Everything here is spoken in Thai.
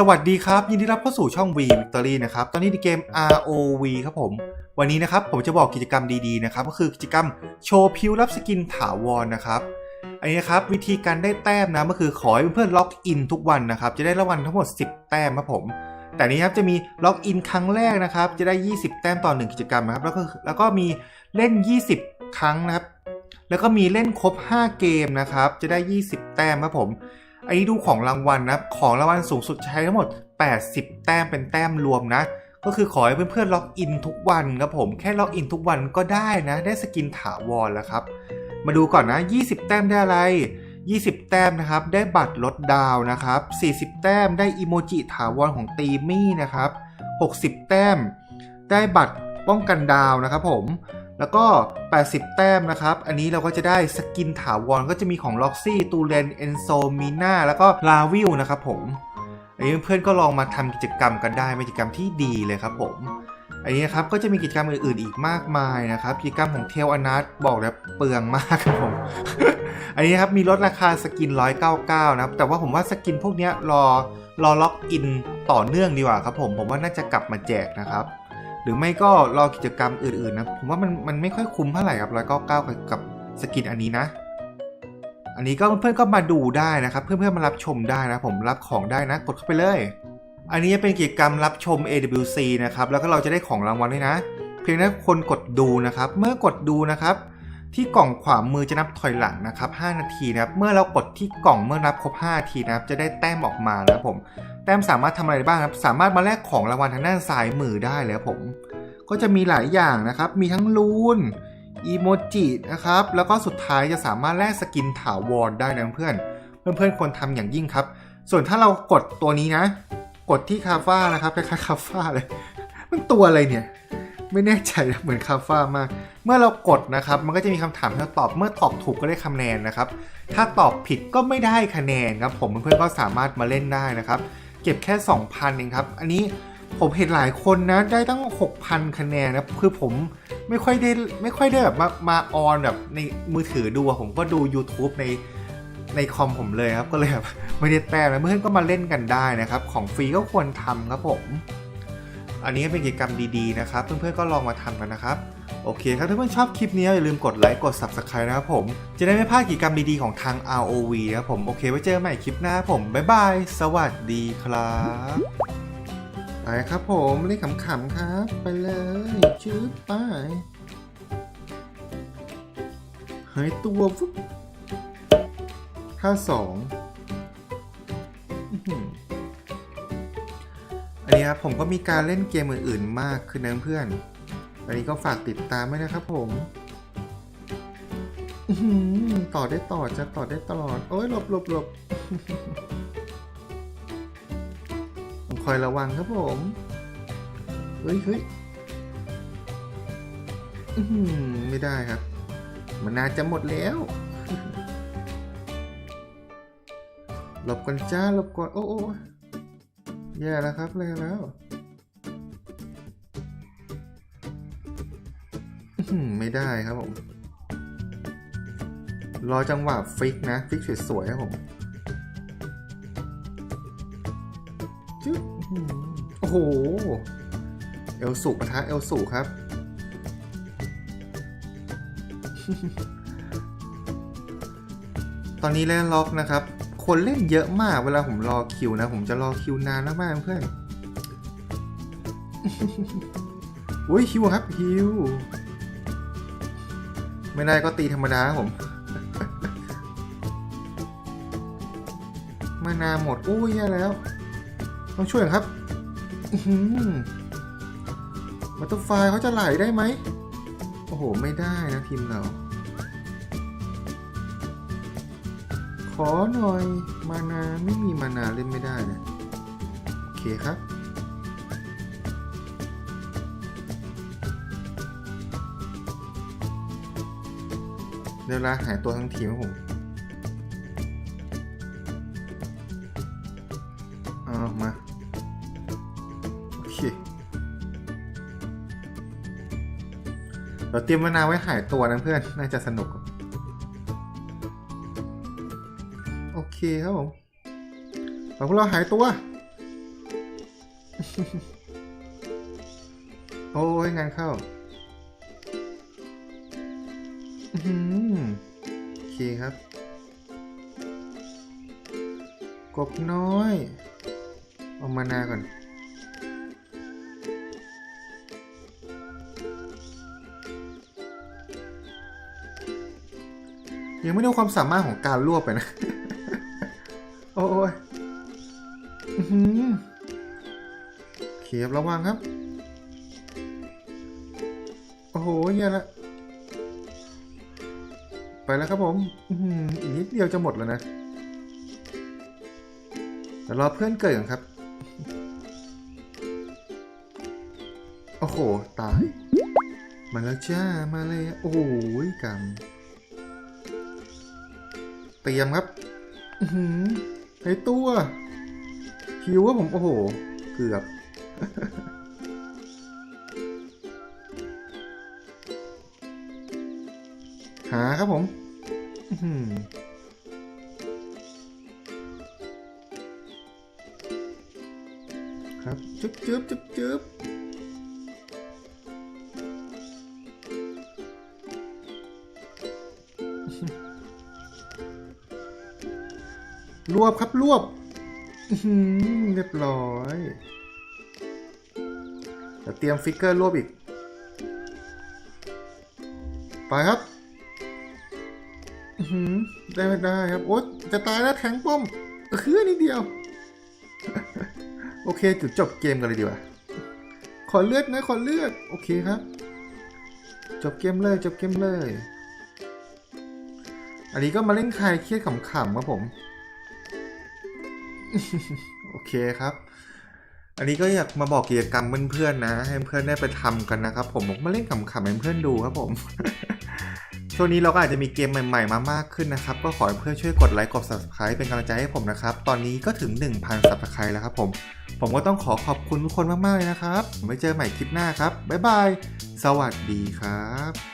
สวัสดีครับ ยินดีรับเข้าสู่ช่อง V Victory นะครับ ตอนนี้ในเกม ROV ครับผม วันนี้นะครับผมจะบอกกิจกรรมดีๆนะครับ ก็คือกิจกรรมโชว์พิวรับสกินถาวรนะครับ อันนี้นะครับวิธีการได้แต้มนะก็คือขอให้เพื่อนๆล็อกอินทุกวันนะครับ จะได้รางวัลทั้งหมด 10 แต้มครับผม แต่นี้ครับจะมีล็อกอินครั้งแรกนะครับ จะได้ 20 แต้มต่อ 1 กิจกรรมนะครับ แล้วก็แล้วก็มีเล่น 20 ครั้งนะครับ แล้วก็มีเล่นครบ 5 เกมนะครับ จะได้ 20 แต้มครับผม อันนี้ดูของรางวัลนะ ของรางวัลสูงสุดใช้ทั้งหมด 80 แต้มเป็นแต้มรวมนะ ก็คือขอให้เพื่อนๆล็อกอินทุกวันครับผม แค่ล็อกอินทุกวันก็ได้นะ ได้สกินถาวรแล้วครับ มาดูก่อนนะ 20 แต้มได้อะไร 20 แต้มนะครับ ได้บัตรลดดาวนะครับ 40 แต้มได้อิโมจิถาวรของตีมี่นะครับ 60 แต้ม ได้บัตรป้องกันดาวนะครับผม แล้วก็ 80 แต้มนะครับ อันนี้เราก็จะได้สกินถาวรก็จะมีของล็อกซี่ตูเรนเอนโซมีนาแล้วก็ลาวิลนะครับผม อันนี้เพื่อนก็ลองมาทำกิจกรรมกันได้เป็นกิจกรรมที่ดีเลยครับผม อันนี้นะครับก็จะมีกิจกรรมอื่นๆอีกมากมายนะครับ กิจกรรมของเทลอนัทบอกแล้วเปลืองมากครับผม อันนี้ครับมีลดราคาสกิน 199 นะครับ แต่ว่าผมว่าสกินพวกนี้รอรอล็อกอินต่อเนื่องดีกว่าครับผม ผมว่าน่าจะกลับมาแจกนะครับ หรือไม่ก็รอกิจกรรมอื่นๆนะ ผมว่ามันมันไม่ค่อยคุ้มเท่าไหร่ครับร้อยเก้าเก้ากับสกินอันนี้นะ อันนี้ก็เพื่อนๆก็มาดูได้นะครับ เพื่อนๆมารับชมได้นะ ผมรับของได้นะ กดเข้าไปเลย อันนี้เป็นกิจกรรมรับชม AWC นะครับ แล้วก็เราจะได้ของรางวัลด้วยนะ เพียงแค่คนกดดูนะครับ เมื่อกดดูนะครับ ที่กล่องขวามือจะนับถอยหลังนะครับ 5 นาทีนะครับ เมื่อเรากดที่กล่องเมื่อนับครบ 5 นาทีนะครับ จะได้แต้มออกมานะครับผม แต้มสามารถทำอะไรได้บ้างครับ สามารถมาแลกของรางวัลทางด้านซ้ายมือได้เลยครับผม ก็จะมีหลายอย่างนะครับ มีทั้งลูนอีโมจินะครับ แล้วก็สุดท้ายจะสามารถแลกสกินถาวรได้นะเพื่อน เพื่อนๆควรทำอย่างยิ่งครับ ส่วนถ้าเรากดตัวนี้นะ กดที่คาฟ้านะครับคล้ายๆคาฟ้าเลย มันตัวอะไรเนี่ย ไม่แน่ใจนะเหมือนคาฟ้ามาก เมื่อเรากดนะครับ มันก็จะมีคำถามให้เราตอบเมื่อตอบถูกก็ได้คะแนนนะครับ ถ้าตอบผิดก็ไม่ได้คะแนนครับ ผมเพื่อนๆก็สามารถมาเล่นได้นะครับ เก็บแค่ 2,000เองครับ อันนี้ผมเห็นหลายคนนะได้ตั้ง 6,000 คะแนนนะคือผมไม่ค่อยได้ไม่ค่อยได้แบบมามาออนแบบในมือถือดูผมก็ดู YouTube ในในคอมผมเลยครับ ก็เลยแบบไม่ได้แต้มนะเพื่อนๆก็มาเล่นกันได้นะครับ ของฟรีก็ควรทำครับผม อันนี้เป็นกิจกรรมดีๆนะครับ เพื่อนๆก็ลองมาทำกันนะครับ โอเคครับถ้าเพื่อนชอบคลิปนี้อย่าลืมกดไลค์กด Subscribe นะครับผม จะได้ไม่พลาดกิจกรรมดีๆของทาง ROV นะครับผม โอเคไว้เจอกันใหม่คลิปหน้าผม บ๊ายบาย สวัสดีครับไปครับผมเล่นขำๆครับ ไปเลยชืดไปหายตัวฟุ๊บท่าสอง อันนี้ครับผมก็มีการเล่นเกมอื่นๆมากขึ้นนะเพื่อน อันนี้ก็ฝากติดตามไว้นะครับผมต่อได้ต่อจะต่อได้ตลอด โอ้ยหลบหลบหลบต้องคอยระวังครับผม เฮ้ยเฮ้ยไม่ได้ครับ มันน่าจะหมดแล้ว หลบกันจ้าหลบก่อน โอ้โอ้ แย่แล้วครับเลยแล้วไม่ได้ครับผม รอจังหวะฟิกนะ ฟิกสวยๆครับผมจึ๊บโอ้โห เอลสูปะทะเอลสูครับ ตอนนี้เล่นล็อกนะครับ คนเล่นเยอะมาก เวลาผมรอคิวนะ ผมจะรอคิวนานมากๆเพื่อนอุ้ยฮิวครับฮิว ไม่ได้ก็ตีธรรมดาผม มานาหมดอุ้ยแย่แล้ว ต้องช่วยครับอื้อหือมาตัวไฟล์เขาจะไหลได้ไหม โอ้โห ไม่ได้นะทีมเรา ขอหน่อย มานาไม่มีมานาเล่นไม่ได้นะ โอเคครับ เดี๋ยวลาหายตัวทั้งทีมครับผมเอาอมา โอเค เราเตรียมมะนาไว้หายตัวนะเพื่อน น่าจะสนุก เคครับผมเราพวกเราหายตัว โอ้ยงานเข้าอื้อหือโอเคครับ กบน้อย เอามานาก่อนยังไม่รู้ความสามารถของการรวบไปนะ โอ้ยอื้อหือเขียบระวังครับ โอ้โหเหี้ยละ ไปแล้วครับผมอื้อหืออีกนิดเดียวจะหมดแล้วนะเดี๋ยวรอเพื่อนเกิดก่อนครับ โอ้โห ตาย มาแล้วจ้า มาเลย โอ้ยกรรมเตรียมครับ อือหือ ไอตัวหิวว่าผม โอ้โห เกือบ หาครับผมครับ จุ๊บจุ๊บจุ๊บจุ๊บ รวบครับรวบเรียบร้อยเดี๋ยวเตรียมฟิกเกอร์รวบอีก ไปครับอื้อหือได้ไม่ได้ครับ โอ๊ยจะตายแล้วแทงป้อมเออคือนิดเดียว โอเค จุดจบเกมกันเลยดีกว่า ขอเลือดนะ ขอเลือด โอเคครับ จบเกมเลย จบเกมเลย อันนี้ก็มาเล่นคลายเครียดขำๆครับผม โอเคครับ อันนี้ก็อยากมาบอกกิจกรรมเพื่อนๆนะ ให้เพื่อนได้ไปทำกันนะครับผมผมมาเล่นขำๆให้เพื่อนดูครับผม ช่วงนี้เราก็อาจจะมีเกมใหม่ๆมามากขึ้นนะครับ ก็ขอให้เพื่อนช่วยกดไลค์กด subscribe เป็นกำลังใจให้ผมนะครับ ตอนนี้ก็ถึง 1,000 subscribe แล้วครับผม ผมก็ต้องขอขอบคุณทุกคนมากๆเลยนะครับไว้เจอใหม่คลิปหน้าครับบ๊ายบายสวัสดีครับ